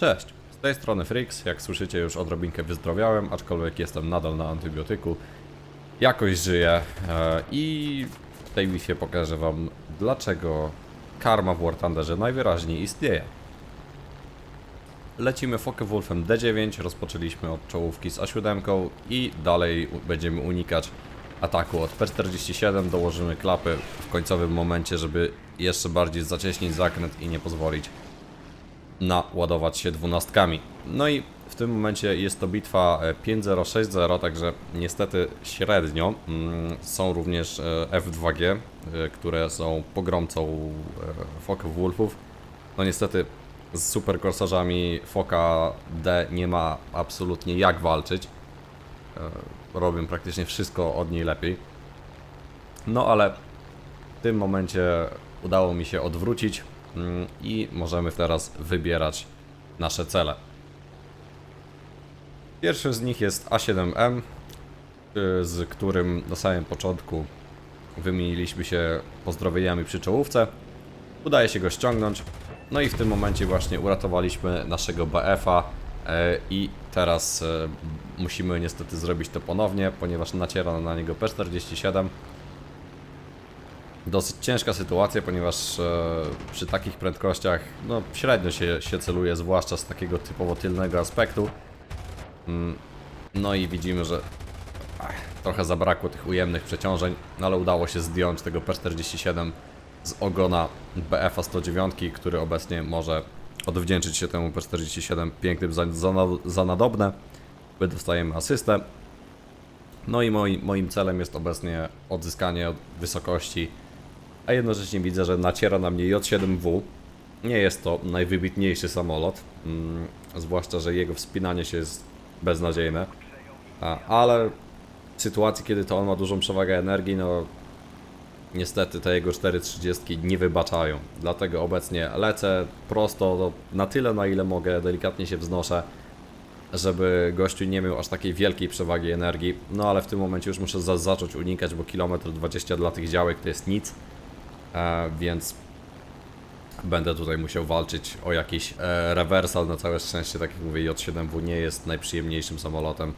Cześć, z tej strony Frix. Jak słyszycie, już odrobinkę wyzdrowiałem, aczkolwiek jestem nadal na antybiotyku. Jakoś żyję e, i w tej bitwie pokażę Wam, dlaczego karma w War Thunderze najwyraźniej istnieje. Lecimy Focke-Wulfem D9, rozpoczęliśmy od czołówki z A7 i dalej będziemy unikać ataku od P47, dołożymy klapy w końcowym momencie, żeby jeszcze bardziej zacieśnić zakręt i nie pozwolić naładować się dwunastkami. No i w tym momencie jest to bitwa e, 5-0-6-0, także niestety średnio. Mm, Są również e, F2G, e, które są pogromcą e, Focke Wolfów. No niestety z super korsarzami Foka D nie ma absolutnie jak walczyć. E, Robią praktycznie wszystko od niej lepiej. No ale w tym momencie udało mi się odwrócić i możemy teraz wybierać nasze cele. Pierwszy z nich jest A7M, y, z którym na samym początku wymieniliśmy się pozdrowieniami przy czołówce. Udaje się go ściągnąć. No i w tym momencie właśnie uratowaliśmy naszego BF-a e, i teraz e, musimy niestety zrobić to ponownie, ponieważ naciera na niego P47. Dosyć ciężka sytuacja, ponieważ e, przy takich prędkościach no, średnio się, się celuje, zwłaszcza z takiego typowo tylnego aspektu. Mm, No i widzimy, że ach, trochę zabrakło tych ujemnych przeciążeń, no ale udało się zdjąć tego P47 z ogona BF-a 109, który obecnie może odwdzięczyć się temu P47 pięknym za, za, za nadobne. My dostajemy asystę. No i moi, moim celem jest obecnie odzyskanie wysokości, a jednocześnie widzę, że naciera na mnie J7W. Nie jest to najwybitniejszy samolot, mm, zwłaszcza, że jego wspinanie się jest beznadziejne, a, ale w sytuacji, kiedy to on ma dużą przewagę energii, no niestety te jego 430 nie wybaczają. Dlatego obecnie lecę prosto no, na tyle, na ile mogę, delikatnie się wznoszę, żeby gościu nie miał aż takiej wielkiej przewagi energii. No ale w tym momencie już muszę za zacząć unikać, bo kilometr 20 dla tych działek to jest nic, więc będę tutaj musiał walczyć o jakiś e, reversal. Na całe szczęście, tak jak mówię, J7W nie jest najprzyjemniejszym samolotem.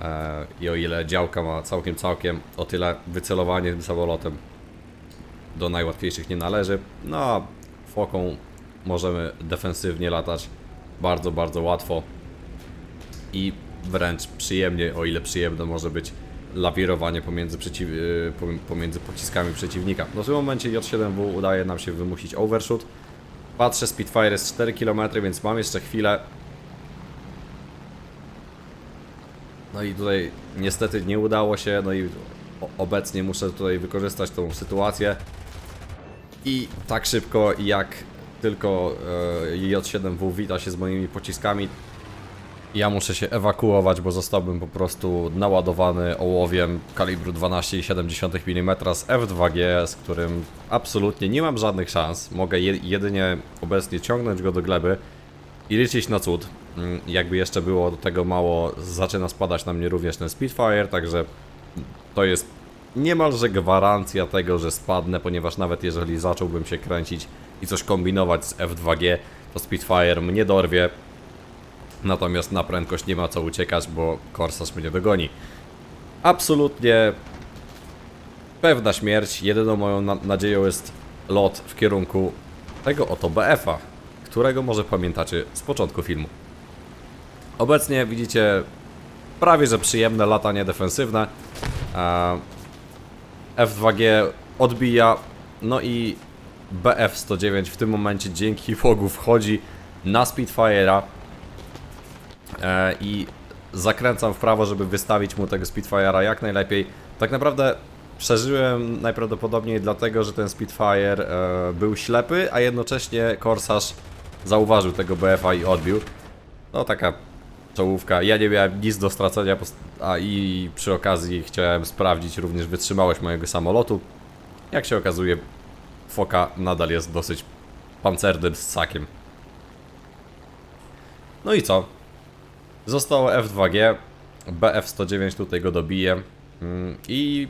E, I o ile działka ma całkiem, całkiem, o tyle wycelowanie tym samolotem do najłatwiejszych nie należy. No a foką możemy defensywnie latać bardzo, bardzo łatwo i wręcz przyjemnie, o ile przyjemne może być lawirowanie pomiędzy, przeciw, y, pom- pomiędzy pociskami przeciwnika. No w tym momencie J7W udaje nam się wymusić overshoot. Patrzę, Spitfire jest 4 km, więc mam jeszcze chwilę. No i tutaj niestety nie udało się, no i obecnie muszę tutaj wykorzystać tą sytuację. I tak szybko jak tylko e, J7W wita się z moimi pociskami, ja muszę się ewakuować, bo zostałbym po prostu naładowany ołowiem kalibru 12,7 mm z F2G, z którym absolutnie nie mam żadnych szans. Mogę je jedynie obecnie ciągnąć go do gleby i liczyć na cud. Mm, Jakby jeszcze było do tego mało, zaczyna spadać na mnie również ten Spitfire, także to jest niemalże gwarancja tego, że spadnę, ponieważ nawet jeżeli zacząłbym się kręcić i coś kombinować z F2G, to Spitfire mnie dorwie, Natomiast na prędkość nie ma co uciekać, bo Korsarz mnie dogoni. Absolutnie pewna śmierć. Jedyną moją na nadzieją jest lot w kierunku tego oto BF-a, którego może pamiętacie z początku filmu. Obecnie widzicie prawie że przyjemne latanie defensywne. A F2G odbija, no i BF-109 w tym momencie dzięki Bogu wchodzi na Spitfire'a i zakręcam w prawo, żeby wystawić mu tego Spitfire'a jak najlepiej. Tak naprawdę przeżyłem najprawdopodobniej dlatego, że ten Spitfire e, był ślepy, a jednocześnie Korsarz zauważył tego BF-a i odbił. No taka czołówka. Ja nie miałem nic do stracenia, a i przy okazji chciałem sprawdzić również wytrzymałość mojego samolotu. Jak się okazuje, Foka nadal jest dosyć pancernym ssakiem. No i co? Zostało F2G, BF109 tutaj go dobije mm, i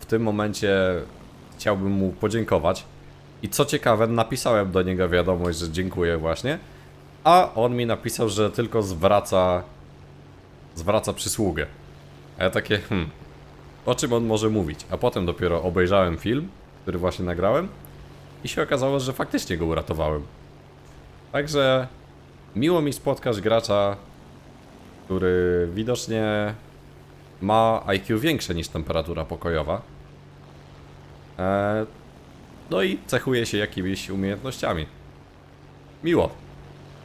w tym momencie chciałbym mu podziękować. I co ciekawe, napisałem do niego wiadomość, że dziękuję właśnie. A on mi napisał, że tylko zwraca. zwraca przysługę. A ja takie, hmm, o czym on może mówić? A potem dopiero obejrzałem film, który właśnie nagrałem i się okazało, że faktycznie go uratowałem. Także miło mi spotkać gracza, który widocznie ma IQ większe niż temperatura pokojowa. Eee, no i cechuje się jakimiś umiejętnościami. Miło.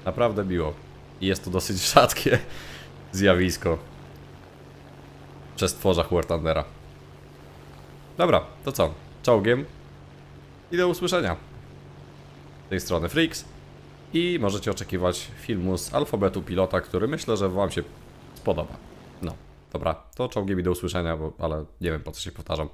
Naprawdę miło. I jest to dosyć rzadkie zjawisko w przestworzach War Thundera. Dobra, to co? Czołgiem i do usłyszenia. Z tej strony Freaks i możecie oczekiwać filmu z alfabetu pilota, który myślę, że Wam się spodoba. No, dobra, to czołgiem i do usłyszenia, bo, ale nie wiem po co się powtarzam.